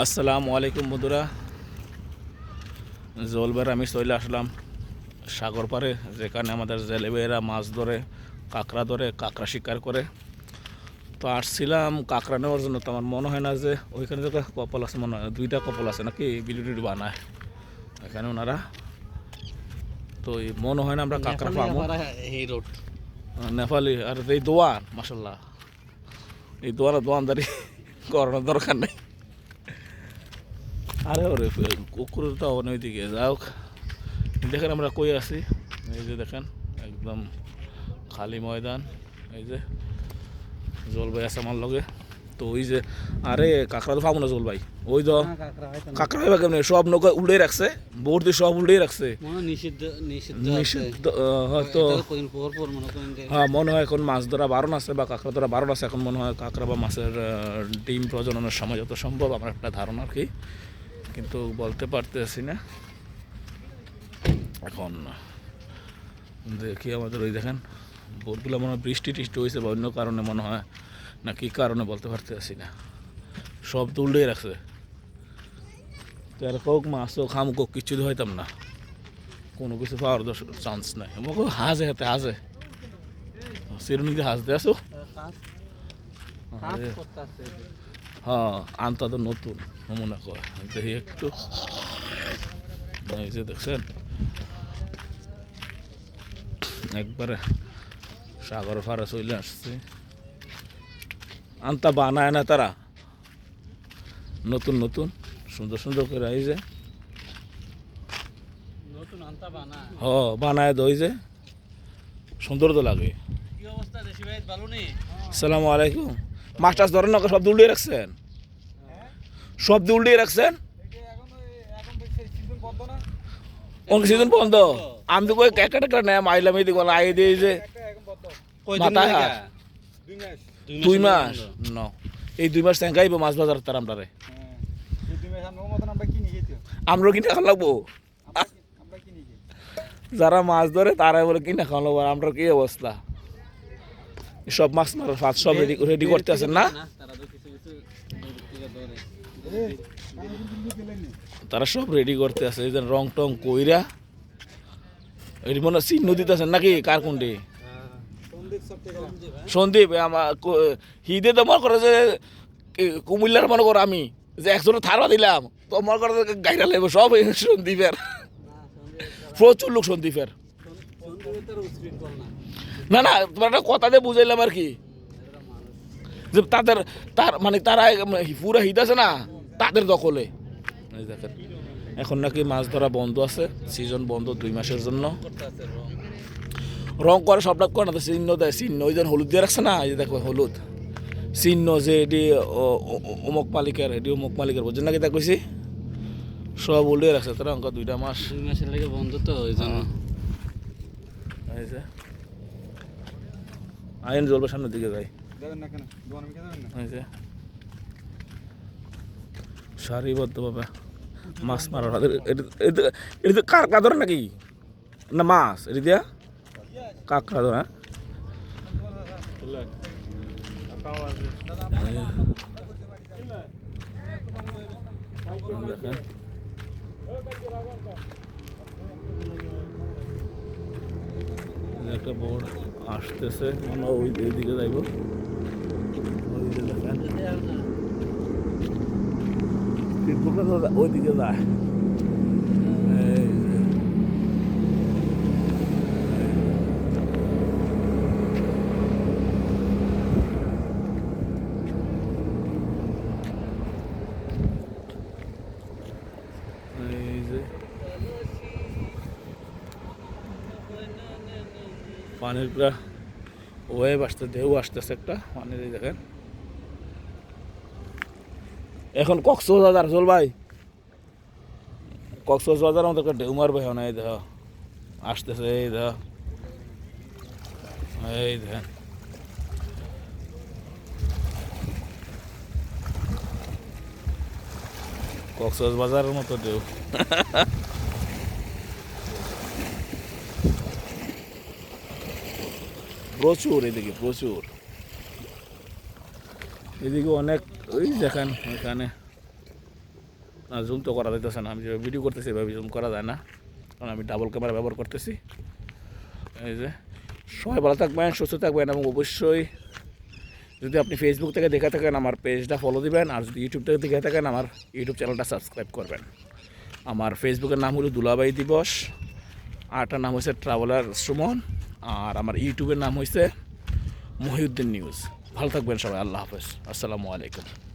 আসসালামু আলাইকুম বন্ধুরা। জলবার আমি চলে আসলাম সাগর পাড়ে যেখানে আমাদের জেলেবেরা মাছ ধরে কাঁকড়া ধরে কাঁকড়া শিকার করে। তো আসছিলাম কাঁকড়া নেওয়ার জন্য। তো আমার মনে হয় না যে ওইখানে যে কপাল আছে মনে হয় দুইটা কপাল আছে নাকি? বিলি টিলি বানায়। এখানে ওনারা। তো এই মনে হয় না আমরা কাঁকড়া পাবো। এই রোড। নেপালি আর এই দোয়ান মাসাল্লাহ এই দোয়ান দোয়ানদারি করানোর দরকার নেই। আরে ওরে কুকুরটা দিকে যাও দেখেন আমরা কই আছি? এই যে দেখেন একদম খালি ময়দান এই যে জলবাই আছে আমার লগে। তো ওই যে আরে কাঁকড়া তো পাবো না জলবাই ওই তো কাঁকড়া হইবা কেমন? সব নৌকা উল্টে রাখছে বোর্ড দিয়ে সব উল্টে রাখছে। মনে হয় নিষিদ্ধ হয়তো মনে হ্যাঁ মনে হয় এখন মাছ ধরা বারণ আছে বা কাঁকড়া ধরা বারণ আছে। এখন মনে হয় কাঁকড়া বা মাছের ডিম প্রজননের সময় যত সম্ভব আমার একটা ধারণা আর কি। কিন্তু বলতে পারতেছি না। এখন দেখি আমাদের ওই দেখেন বোটগুলো মনে হয় বৃষ্টি টিষ্টি হয়েছে বা অন্য কারণে মনে হয় না কী কারণে বলতে পারতেছি না। সব তো উল্টেই রাখছে। তো আর কোক মাছ হোক হামুক হোক কিছু তো হইতাম না। কোনো কিছু পাওয়ার চান্স নাই। আমাকে হাজে হাতে হাজে চিরুনি দিয়ে হাসতে আসো হ্যাঁ আনতা তো নতুন মনে করে। দেখি একটু। এই যে দেখছেন? একবারে সাগর ফারা চলে আসছে। আনতা বানায় না তারা। নতুন নতুন সুন্দর সুন্দর করে এই যে। হ বানায়। দই যে। সুন্দর তো লাগে। সালামু আলাইকুম। মাছ টাছ ধরেন না সব উল্টিয়ে রাখছেন? সব উল্টিয়ে রাখছেন? কোন সিজন বন্ধ। আমি তো একটা এই দিকে আই দিয়ে যে হাত। দুই মাস? ন। এই দুই মাস ট্যাঙ্কাইব মাছ বাজার তার আমরারে। আমরাও কিনে খাওয়া লাগবো। যারা মাছ ধরে তারাই বলে কিনে খাওয়া লাগবো আমরা কি অবস্থা? সব মাছ মারার ফাঁস, সব রেডি রেডি করতে আছেন না? তারা সব রেডি করতে আছে এই রং টং কইরা। এটি মনে হয় চিহ্ন দিতে আছেন নাকি? কার কোনটি সন্দীপ আমার হিদে তো মনে করে যে কুমিল্লার মনে করো আমি, যে একজনের থারা দিলাম। তো মনে করে গাইরা লাগবে সব সন্দীপের। প্রচুর লোক সন্দীপের। না না তোমার একটা কথা দিয়ে বুঝাইলাম আর কি। যে তাদের তার মানে তারা পুরো হিট আছে না তাদের দখলে। দেখেন এখন নাকি মাছ ধরা বন্ধ আছে সিজন বন্ধ দুই মাসের জন্য। রং করে সবটা করে না চিহ্ন দেয় চিহ্ন ওই যেন হলুদ দিয়ে রাখছে না এই যে দেখো হলুদ। চিহ্ন যে এটি অমুক মালিকের এটি অমুক মালিকের বুঝছেন নাকি তা কইছি? সব উল্টে রাখছে তারা অঙ্ক দুইটা মাস। দুই মাসের লাগে বন্ধ তো ওই জন্য। আইন জ্বলবে সামনের দিকে যাই। সারিবদ্ধ সারিবদ্ধভাবে মাছ মারার এটা তো কাঁকড়া ধরে নাকি? না মাছ। এটা দিয়া? কাঁকড়া ধরে হ্যাঁ? দেখেন একটা বোর্ড আসতেছে। মনে হয় ওই দিকে যাইব। ওই দেখেন। ওই দিকে যায় এই যে। এই যে পানির পুরা ওয়েব আসতে, ঢেউ আসতেছে একটা পানির দেখেন। এখন কক্সবাজার চল ভাই। কক্সবাজার আমাদের একটা ঢেউ মারবে এখন, এই দেখ। আসতেছে, এই দেখ। এই দেখেন। কক্সবাজারের মতো ঢেউ। প্রচুর, এদিকে প্রচুর। এদিকে অনেক, ওই দেখেন, এখানে। না জুম তো করা যাইতেছে না, আমি ভিডিও করতেছি, এভাবে জুম করা যায় না। কারণ আমি ডাবল ক্যামেরা ব্যবহার করতেছি। এই যে, সবাই ভালো থাকবেন, সুস্থ থাকবেন, এবং অবশ্যই যদি আপনি ফেসবুক থেকে দেখে থাকেন, আমার পেজটা ফলো দিবেন, আর যদি ইউটিউব থেকে দেখে থাকেন, আমার ইউটিউব চ্যানেলটা সাবস্ক্রাইব করবেন। আমার ফেসবুকের নাম হলো দুলাবাই দিবস আরটার নাম হয়েছে ট্রাভেলার সুমন। আর আমার ইউটিউবের নাম হয়েছে মহিউদ্দিন নিউজ। ভালো থাকবেন সবাই আল্লাহ হাফেজ। আসসালামু আলাইকুম।